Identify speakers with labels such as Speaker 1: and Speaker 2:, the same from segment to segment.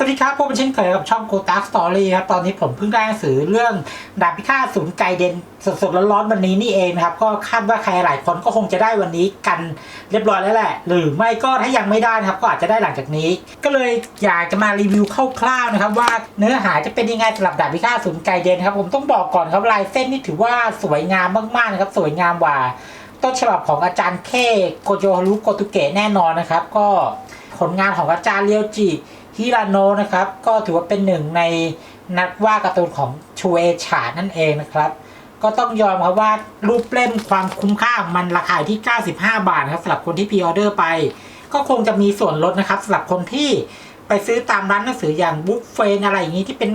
Speaker 1: สวัสดีครับพบกันเช่นเคยกับช่องโ o ต a สตอรี่ครับ ตอนนี้ผมเพิ่งได้หนังสือเรื่องดาบพิฆาตศูนย์ไกเดนสดๆร้อนๆวันนี้นี่เองนะครับ ก็คาดว่าใครหลายคนก็คงจะได้วันนี้กันเรียบร้อยแล้วแหละ หรือไม่ก็ถ้ายังไม่ได้นะครับ ก็อาจจะได้หลังจากนี้ ก็เลยอยากจะมารีวิวคร่าวๆนะครับ ว่าเนื้อหาจะเป็นยังไงสำหรับดาบพิฆาตศูนย์ไกเดนครับผมต้องบอกก่อนครับลายเส้นนี่ถือว่าสวยงามมากๆนะครับสวยงามกว่า ต้นฉบับของอาจารย์เคโกโยฮารุโกตุเกะแน่นอนนะครับ ก็ผลงานของอาจารย์เรียวจิ ฮิราโนะนะครับ ก็ถือว่าเป็นหนึ่งในนักวาดการ์ตูนของชูเอชานั่นเองนะครับ ก็ต้องยอมครับว่ารูปเล่มความคุ้มค่ามันราคาที่ 95 บาทนะครับสำหรับคนที่พรีออเดอร์ไป ก็คงจะมีส่วนลดนะครับสำหรับคนที่ไปซื้อตามร้านหนังสืออย่างบุ๊กเฟนอะไรอย่างนี้ที่เป็น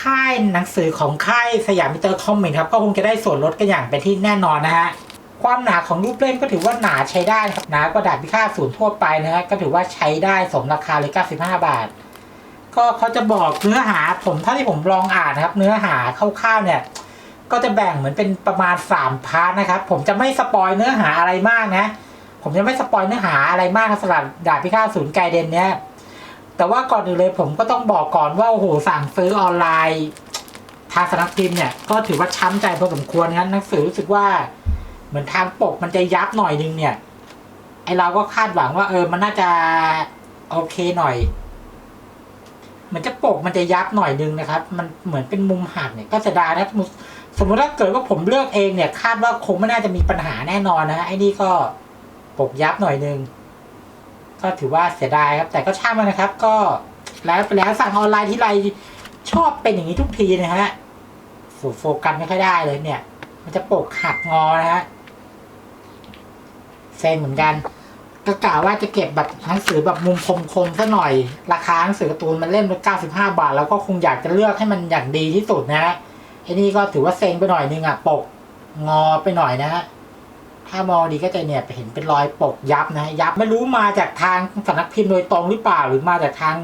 Speaker 1: ค่ายหนังสือของค่ายสยามมิเตอร์คอมมิกครับ ก็คงจะได้ส่วนลดกันอย่างเป็นที่แน่นอนนะฮะ ความหนาของรูปเล่มก็ถือว่าหนาใช้ได้ครับหนากว่าดาบพิฆาตศูนย์ทั่วไปนะฮะก็ถือว่าใช้ได้สมราคาเลย95 บาท ก็เขาจะบอกเนื้อหาผมเท่าที่ผมลองอ่านนะครับ เนื้อหาคร่าวๆเนี่ย ก็จะแบ่งเหมือนเป็นประมาณ 3 พาร์ทนะครับ ผมจะไม่สปอยเนื้อหาอะไรมากนะ ผมจะไม่สปอยเนื้อหาอะไรมากสำหรับดาบพิฆาตศูนย์ไกเดนเนี่ยแต่ว่าก่อนอื่นเลยผมก็ต้องบอกก่อนว่าโอ้โหสั่งซื้อออนไลน์ ทางสำนักพิมพ์เนี่ยก็ถือว่าช้ำใจพอสมควรนะหนังสือรู้สึกว่า เหมือนทางปกมันจะยับหน่อยนึงเนี่ย ไอเราก็คาดหวังว่า เออ มันน่าจะโอเคหน่อย เหมือนจะปกมันจะยับหน่อยนึงนะครับ มันเหมือนเป็นมุมหักเนี่ยก็จะได้นะสมมติสมมติถ้าเกิดว่าผมเลือกเองเนี่ย คาดว่าคงไม่น่าจะมีปัญหาแน่นอนนะฮะไอ้นี่ก็ปกยับหน่อยนึงก็ถือว่าเสียดายครับ แต่ก็ช่างมันนะครับ ก็แล้วไปแล้วสั่งออนไลน์ที่ไรชอบเป็นอย่างนี้ทุกทีนะฮะโฟกัสไม่ค่อยได้เลยเนี่ย มันจะปกหักงอนะฮะ เซ็งเหมือนกัน ก็กล่าวว่าจะเก็บแบบหนังสือแบบมุมคมๆซะหน่อย ราคาหนังสือการ์ตูนมันเล่มละ95 บาท แล้วก็คงอยากจะเลือกให้มันอย่างดีที่สุดนะฮะไอ้นี่ก็ถือว่าเซ็งไปหน่อยนึงอะปกงอไปหน่อยนะฮะถ้ามองดีก็จะเนี่ยเห็นเป็นรอยปกยับนะฮะยับไม่รู้มาจากทางสำนักพิมพ์โดยตรงหรือเปล่า หรือมาจากทาง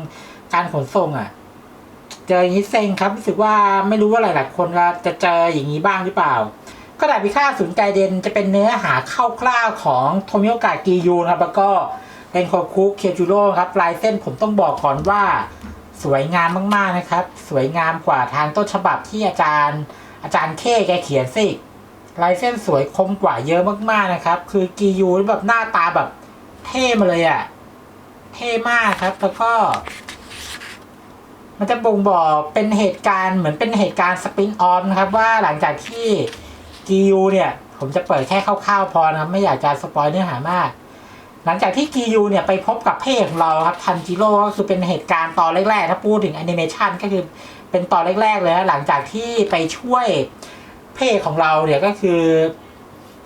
Speaker 1: การขนส่งอะ เจออย่างนี้เซ็งครับรู้สึกว่าไม่รู้ว่าหลาย ๆ คนจะเจออย่างนี้บ้างหรือเปล่า ก็ดาบพิฆาตศูนย์ไกเดนจะเป็นเนื้อหาคร่าวๆของโทมิโอกะกียูนะครับแล้วก็เรนโคคุเคจูโร่ครับลายเส้นผมต้องบอกก่อนว่าสวยงามมากๆนะครับ สวยงามกว่าทางต้นฉบับที่อาจารย์ อาจารย์เคแกเขียนสิลายเส้นสวยคมกว่าเยอะมากๆนะครับ คือกียูแบบหน้าตาแบบเท่มาเลยอะ่ะเท่มากครับ แล้วก็ มันจะบ่งบอกเป็นเหตุการณ์เหมือนเป็นเหตุการณ์สปินออนนะครับ ว่าหลังจากที่ กียูเนี่ย ผมจะเปิดแค่คร่าวๆพอนะครับ ไม่อยากจะสปอยเนื้อหามาก หลังจากที่กีูเนี่ยไปพบกับเพศของเราครับทันจิโร่ก็คือเป็นเหตุการณ์ตอนแรกๆ ถ้าพูดถึงแอนิเมชันก็คือเป็นตอนแรกๆเลยนะหลังจากที่ไปช่วยเพศของเราเนี่ยก็คือ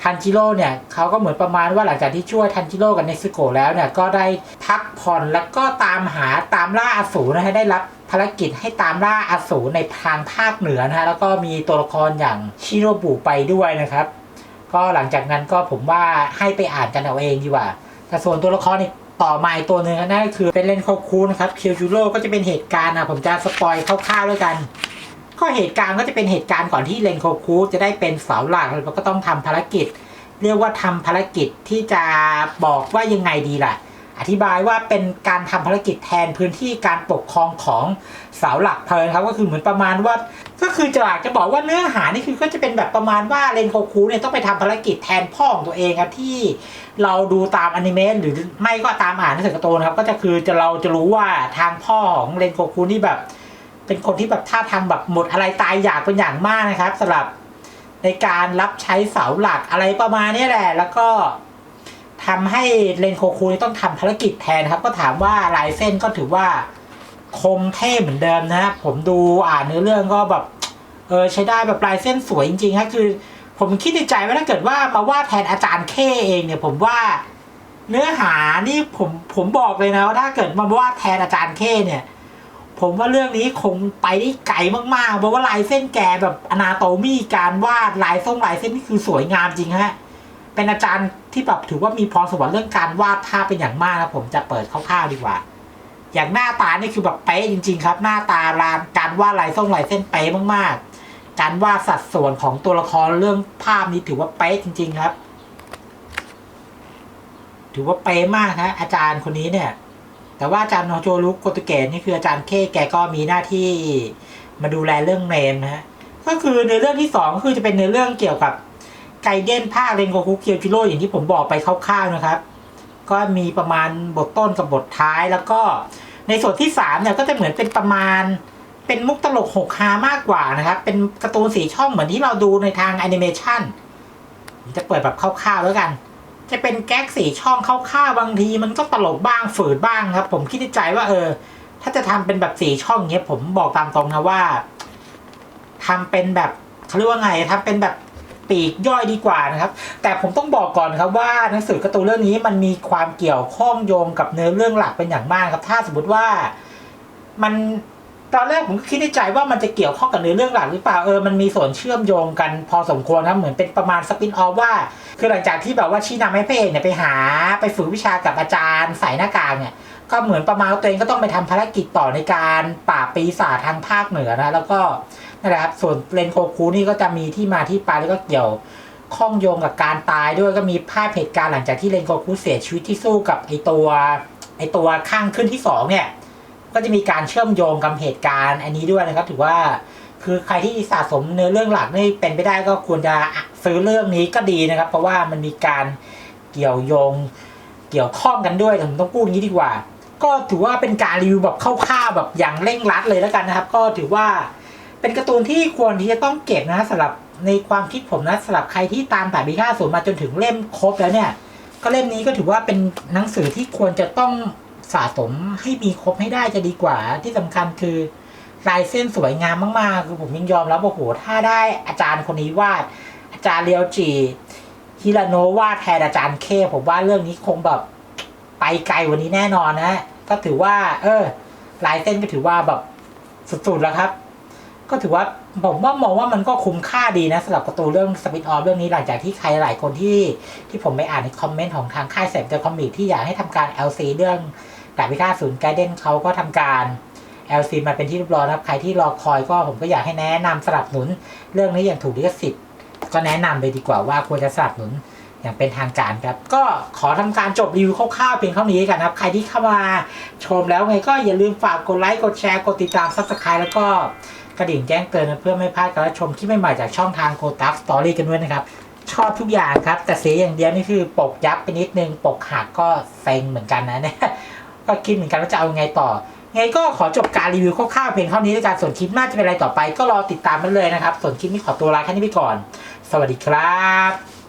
Speaker 1: ทันจิโร่เนี่ยเขาก็เหมือนประมาณว่าหลังจากที่ช่วยทันจิโร่กับเนซึโกะแล้วเนี่ยก็ได้พักผ่อนแล้วก็ตามหาตามล่าอสูรนะฮะได้รับภารกิจให้ตามล่าอสูรในทางภาคเหนือนะฮะแล้วก็มีตัวละครอย่างชิโรบุไปด้วยนะครับ ก็หลังจากนั้นก็ผมว่าให้ไปอ่านกันเอาเองดีกว่า แต่ส่วนตัวละครอีกต่อมาอีกตัวหนึ่งนั่นก็คือเป็นเลนโคคูนะครับเคียวจูโร่ก็จะเป็นเหตุการณ์นะผมจะสปอยคร่าวๆด้วยกัน ก็เหตุการณ์ก็จะเป็นเหตุการณ์ก่อนที่เลนโคคูจะได้เป็นเสาหลักแล้วก็ต้องทำภารกิจ เรียกว่าทำภารกิจที่จะบอกว่ายังไงดีล่ะ อธิบายว่าเป็นการทำภารกิจแทนพื้นที่การปกครองของเสาหลักเพลิงครับก็คือเหมือนประมาณว่า ก็คือจะอยากจะบอกว่าเนื้อหานี่คือก็จะเป็นแบบประมาณว่าเรนโคคูเนี่ยต้องไปทำภารกิจแทนพ่อของตัวเองครับที่เราดูตามอนิเมะหรือไม่ก็ตามอ่านหนังสือการ์ตูนครับก็จะคือจะเราจะรู้ว่าทางพ่อของเรนโคคูนี่แบบ เป็นคนที่แบบท่าทางแบบหมดอะไรตายอยากเป็นอย่างมากนะครับสำหรับในการรับใช้เสาหลักอะไรประมาณนี้แหละ แล้วก็ทำให้เรนโคคูนี่ต้องทำภารกิจแทนครับ ก็ถามว่าลายเส้นก็ถือว่าคมเท่เหมือนเดิมนะผมดูอ่านเนื้อเรื่องก็แบบเออใช้ได้แบบลายเส้นสวยจริงๆฮะคือ ผมคิดในใจว่าถ้าเกิดว่ามาวาดแทนอาจารย์เคเองเนี่ย ผมว่าเนื้อหานี่ผมผมบอกเลยนะว่าถ้าเกิดมาวาดแทนอาจารย์เคเนี่ย ผมว่าเรื่องนี้คงไปได้ไกลมากๆ เพราะว่าลายเส้นแกแบบอนาโตมีการวาดลายทรงลายเส้นนี่คือสวยงามจริงฮะ เป็นอาจารย์ที่แบบถือว่ามีพรสวรรค์เรื่องการวาดภาพเป็นอย่างมากนะผมจะเปิดคร่าวๆดีกว่า อย่างหน้าตานี่คือแบบเป๊ะจริง ๆ ครับ หน้าตาลานการวาดลายทรงลายเส้นเป๊ะมากๆ การวาดสัดส่วนของตัวละครเรื่องภาพนี้ถือว่าเป๊ะจริง ๆ ครับ ถือว่าเป๊ะมากฮะอาจารย์คนนี้เนี่ย แต่ว่าอาจารย์โนโจรุโกตุเกะนี่คืออาจารย์เคแกก็มีหน้าที่มาดูแลเรื่องเนมนะฮะก็คือในเรื่องที่สองก็คือจะเป็นในเรื่องเกี่ยวกับไกเด้นภาคเรนโกคุเกียวจิโร่อย่างที่ผมบอกไปคร่าวๆนะครับ ก็มีประมาณบทต้นกับบทท้ายแล้วก็ในส่วนที่สามเนี่ยก็จะเหมือนเป็นประมาณเป็นมุกตลกหกฮามากกว่านะครับ เป็นการ์ตูนสีช่องเหมือนที่เราดูในทางแอนิเมชันจะเปิดแบบคร่าวๆแล้วกัน จะเป็นแก๊กสี่ช่องคร่าวๆบางที มันก็ตลกบ้างฝืดบ้างครับ ผมคิดในใจว่า เออ ถ้าจะทำเป็นแบบสี่ช่องเงี้ย ผมบอกตามตรงนะว่าทำเป็นแบบเขาเรียกว่าไงทำเป็นแบบปีกย่อยดีกว่านะครับ แต่ผมต้องบอกก่อนครับว่าหนังสือการ์ตูนเรื่องนี้มันมีความเกี่ยวข้องโยงกับเนื้อเรื่องหลักเป็นอย่างมากครับ ถ้าสมมติว่ามัน ตอนแรกผมก็คิดในใจว่ามันจะเกี่ยวข้องกับเนื้อเรื่องหลักหรือเปล่าเออมันมีส่วนเชื่อมโยงกันพอสมควรครับเหมือนเป็นประมาณสปินออฟว่า คือหลังจากที่แบบว่าชี้นำให้พระเอกเนี่ยไปหาไปฝึกวิชากับอาจารย์ใส่หน้ากากเนี่ยก็เหมือนประมาณตัวเองก็ต้องไปทำภารกิจต่อในการปราบปีศาจทางภาคเหนือนะแล้วก็นั่นแหละครับส่วนเรนโคคูนี่ก็จะมีที่มาที่ไปแล้วก็เกี่ยวข้องโยงกับการตายด้วยก็มีภาพเหตุการณ์หลังจากที่เรนโคคูเสียชีวิตที่สู้กับไอตัวไอตัวข้างขึ้นที่สองเนี่ย ก็จะมีการเชื่อมโยงกับเหตุการณ์อันนี้ด้วยนะครับ ถือว่าคือใครที่สะสมเนื้อเรื่องหลักนี่เป็นไปได้ก็ควรจะซื้อเรื่องนี้ก็ดีนะครับ เพราะว่ามันมีการเกี่ยวโยงเกี่ยวข้องกันด้วยผมต้องพูดอย่างนี้ดีกว่า ก็ถือว่าเป็นการรีวิวแบบคร่าวๆแบบอย่างเร่งรัดเลยแล้วกันนะครับ ก็ถือว่าเป็นการ์ตูนที่ควรที่จะต้องเก็บนะสำหรับในความคิดผมนะสำหรับใครที่ตามแต่บีค่าศูนมาจนถึงเล่มครบแล้วเนี่ย ก็เล่มนี้ก็ถือว่าเป็นหนังสือที่ควรจะต้อง สะสมให้มีครบให้ได้จะดีกว่า ที่สำคัญคือลายเส้นสวยงามมากๆ คือผมยังยอมรับว่าโอ้โหถ้าได้อาจารย์คนนี้วาด อาจารย์เรียวจีฮิราโนวาดแทนอาจารย์เคผมว่าเรื่องนี้คงแบบไปไกลวันนี้แน่นอนนะก็ถือว่า เออลายเส้นก็ถือว่าแบบสุดๆแล้วครับ ก็ถือว่า ผมว่ามองว่ามันก็คุ้มค่าดีนะสำหรับประตูเรื่องสปินออฟเรื่องนี้หลังจากที่ใครหลายคนที่ที่ผมไปอ่านในคอมเมนต์ของทางค่ายเซฟเจอร์คอมิกที่อยากให้ทำการ LC เรื่องดาบพิฆาตศูนย์ไกเดนเขาก็ทำการ LC มาเป็นที่เรียบร้อยครับใครที่รอคอยก็ผมก็อยากให้แนะนำสนับสนุน เรื่องนี้อย่างถูกลิขสิทธิ์ก็แนะนำเลยดีกว่าว่าควรจะสนับสนุน อย่างเป็นทางการครับ ก็ขอทำการจบรีวิวคร่าวๆเพียงเท่านี้กันนครับ ใครที่เข้ามาชมแล้วไงก็อย่าลืมฝากกดไลค์กดแชร์กดติดตามซับสไครต์แล้วก็กระดิ่งแจ้งเตือนเพื่อไม่พลาดการชมคลิปใหม่ๆจากช่องทางโกตักสตอรี่กันด้วยนะครับชอบทุกอย่างครับ แต่เสียอย่างเดียวนี่คือปกยับไปนิดนึง ปกหักก็เซ็งเหมือนกันนะเนี่ยก็คิดเหมือนกันว่าจะเอาไงต่อ ไงก็ขอจบการรีวิวคร่าวๆเพียงเท่านี้ในการส่วนคลิปหน้าจะเป็นอะไรต่อไป ก็รอติดตามมันเลยนะครับ ส่วนคลิปนี้ขอตัวลาแค่นี้ไปก่อน สวัสดีครับ